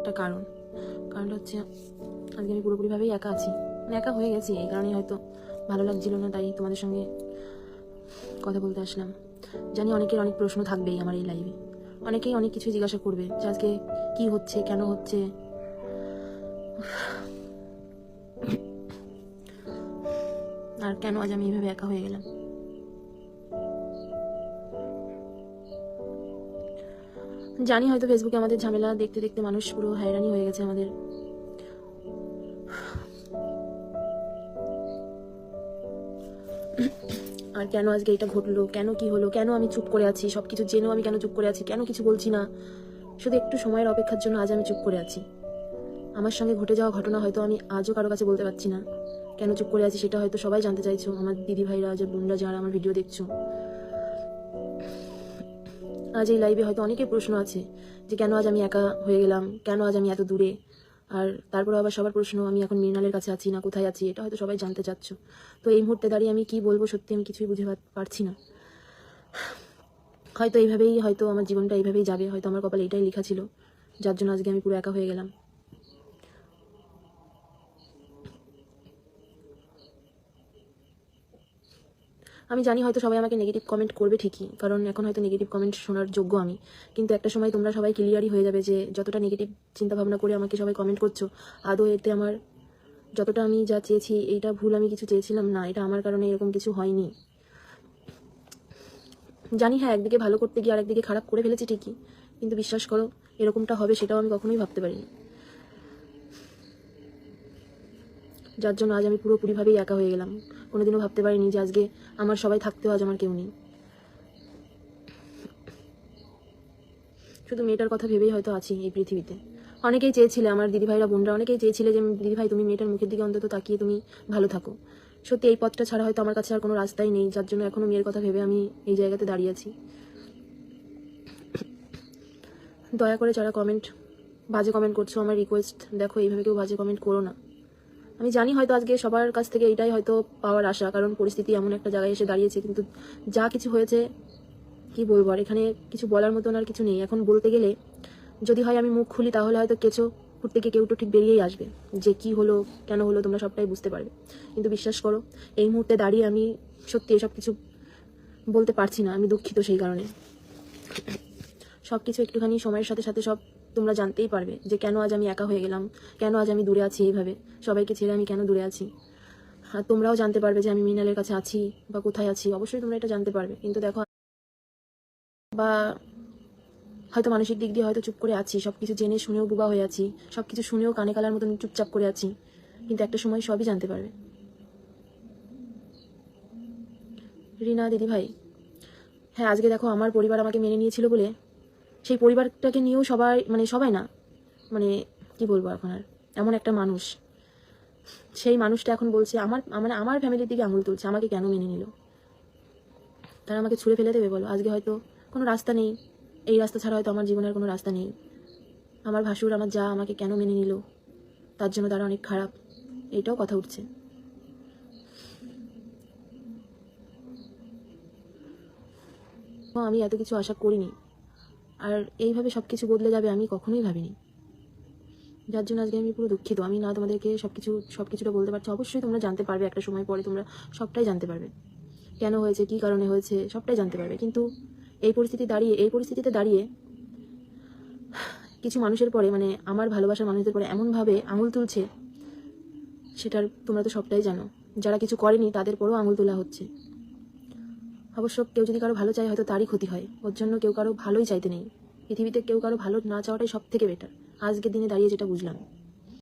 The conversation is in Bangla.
একটা কারণ। কারণটা হচ্ছে, আজকে আমি পুরোপুরিভাবেই একা আছি। মানে একা হয়ে গেছি, এই কারণেই হয়তো ভালো লাগছিল না, তাই তোমাদের সঙ্গে কথা বলতে আসলাম। জানি অনেকের অনেক প্রশ্ন থাকবেই আমার এই লাইভে অনেকেই অনেক কিছু জিজ্ঞাসা করবে যে আজকে কী হচ্ছে, কেন হচ্ছে। আর কেন আজ আমি এইভাবে একা হয়ে গেলাম? জানি হয়তো ফেসবুকে আমাদের ঝামেলা দেখতে দেখতে মানুষ পুরো হয়রানি হয়ে গেছে আমাদের। আর কেন আজকে এটা ঘটলো? কেন কি হলো? কেন আমি চুপ করে আছি? সবকিছু জেনেও আমি কেন চুপ করে আছি? কেন কিছু বলছি না? শুধু একটু সময়ের অপেক্ষার জন্য আজ আমি চুপ করে আছি। আমার সঙ্গে ঘটে যাওয়া ঘটনা হয়তো আমি আজও কারও কাছে বলতে পারছি না। কেন চুপ করে আছি সেটা হয়তো সবাই জানতে চাইছো। আমার দিদি ভাইরা যে বোনরা, যারা আমার ভিডিও দেখছ। আজ এই লাইভে হয়তো অনেকের প্রশ্ন আছে যে কেন আজ আমি একা হয়ে গেলাম? কেন আজ আমি এত দূরে? আর তারপরে আবার সবার প্রশ্ন, আমি এখন মৃণালের কাছে আছি না, কোথায় আছি? এটা হয়তো সবাই জানতে চাচ্ছ। তো এই মুহূর্তে দাঁড়িয়ে আমি কি বলব সত্যি আমি কিছুই বুঝে পারছি না। হয়তো এইভাবেই, হয়তো আমার জীবনটা এইভাবেই যাবে, হয়তো আমার কপালে এটাই লেখা ছিল, যার জন্য আজকে আমি পুরো একা হয়ে গেলাম। আমি জানি হয়তো সবাই আমাকে নেগেটিভ কমেন্ট করবে ঠিকই, কারণ এখন হয়তো নেগেটিভ কমেন্ট শোনার যোগ্য আমি। কিন্তু একটা সময় তোমরা সবাই ক্লিয়ারই হয়ে যাবে যে যতটা নেগেটিভ চিন্তা ভাবনা করে আমাকে সবাই কমেন্ট করছ, আদৌ এতে আমার যতটা আমি যা চেয়েছি, এইটা ভুল আমি কিছু চেয়েছিলাম না, এটা আমার কারণে এরকম কিছু হয়নি। জানি হ্যাঁ একদিকে ভালো করতে গিয়ে আরেকদিকে খারাপ করে ফেলেছি ঠিকই, কিন্তু বিশ্বাস করো, এরকমটা হবে সেটাও আমি কখনোই ভাবতে পারিনি। যার জন্য আজ আমি পুরোপুরিভাবেই একা হয়ে গেলাম। কোনোদিনও ভাবতে পারিনি যে আজকে আমার সবাই থাকতেও আজ আমার কেউ নেই। শুধু মেয়েটার কথা ভেবেই হয়তো আছি এই পৃথিবীতে। অনেকেই চেয়েছিলে, আমার দিদিভাইরা, বোনরা অনেকেই চেয়েছিলে যে, দিদিভাই, তুমি মেয়েটার মুখের দিকে অন্তত তাকিয়ে তুমি ভালো থাকো। সত্যি, এই পথটা ছাড়া হয়তো আমার কাছে আর কোনো রাস্তাই নেই, যার জন্য এখনও মেয়ের কথা ভেবে আমি এই জায়গাতে দাঁড়িয়ে আছি। দয়া করে যারা কমেন্ট বাজে কমেন্ট করছ, আমার রিকোয়েস্ট দেখো, এইভাবে কেউ বাজে কমেন্ট করো না। আমি জানি হয়তো আজকে সবার কাছ থেকে এটাই হয়তো পাওয়ার আশা, কারণ পরিস্থিতি এমন একটা জায়গায় এসে দাঁড়িয়েছে, কিন্তু যা কিছু হয়েছে, কি বলব, আর এখানে কিছু বলার মতন আর কিছু নেই। এখন বলতে গেলে, যদি হয় আমি মুখ খুলি, তাহলে হয়তো কেঁচো ফুট থেকে কেউ তো ঠিক বেরিয়েই আসবে। যে কি হলো, কেন হলো, তোমরা সবটাই বুঝতে পারবে। কিন্তু বিশ্বাস করো, এই মুহূর্তে দাঁড়িয়ে আমি সত্যি এসব কিছু বলতে পারছি না। আমি দুঃখিত সেই কারণে। সব কিছু একটুখানি সময়ের সাথে সাথে সব তোমরা জানতেই পারবে যে কেন আজ আমি একা হয়ে গেলাম, কেন আজ আমি দূরে আছি এইভাবে। সবাইকে ছেড়ে আমি কেন দূরে আছি? আর তোমরাও জানতে পারবে যে আমি মিনালের কাছে আছি বা কোথায় আছি। অবশ্যই তোমরা এটা জানতে পারবে। কিন্তু দেখো, বা হয়তো মানসিক দিক দিয়ে হয়তো চুপ করে আছি সব কিছু জেনে শুনেও বুবা হয়ে আছি সব কিছু শুনেও কানে কালার মতন চুপচাপ করে আছি, কিন্তু একটা সময় সবই জানতে পারবে। রিনা দিদি ভাই হ্যাঁ আজকে দেখো আমার পরিবার আমাকে মেনে নিয়েছিল বলে সেই পরিবারটাকে নিয়েও সবাই মানে সবাই না মানে কি বলব এখন আর, এমন একটা মানুষ। সেই মানুষটা এখন বলছে, আমার মানে আমার ফ্যামিলির দিকে আঙুল তুলছে, আমাকে কেন মেনে নিল? তারা আমাকে ছুঁড়ে ফেলে দেবে বলো। আজকে হয়তো কোনো রাস্তা নেই। এই রাস্তা ছাড়া হয়তো আমার জীবনের কোনো রাস্তা নেই। আমার ভাসুর, আমার যা আমাকে কেন মেনে নিল, তার জন্য তারা অনেক খারাপ। এইটাও কথা উঠছে। আমি এত কিছু আশা করিনি। আর এইভাবে সব কিছু বদলে যাবে আমি কখনোই ভাবিনি। যার জন্য আজকে আমি পুরো দুঃখিত। আমি না তোমাদেরকে সব কিছু সব কিছুটা বলতে পারছি। অবশ্যই তোমরা জানতে পারবে একটা সময় পরে, তোমরা সবটাই জানতে পারবে। কেন হয়েছে, কী কারণে হয়েছে, সবটাই জানতে পারবে। কিন্তু এই পরিস্থিতি দাঁড়িয়ে, এই পরিস্থিতিতে দাঁড়িয়ে কিছু মানুষের পরে মানে আমার ভালোবাসার মানুষদের পরে এমনভাবে আঙুল তুলছে, সেটার তোমরা তো সবটাই জানো। যারা কিছু করেনি, তাদের পরেও আঙুল তোলা হচ্ছে। অবশ্য কেউ যদি কারও ভালো চায়, হয়তো তারই ক্ষতি হয়। ওর জন্য কেউ কারও ভালোই চাইতে নেই। পৃথিবীতে কেউ কারও ভালো না চাওয়াটাই সব থেকে বেটার আজকের দিনে দাঁড়িয়ে যেটা বুঝলাম।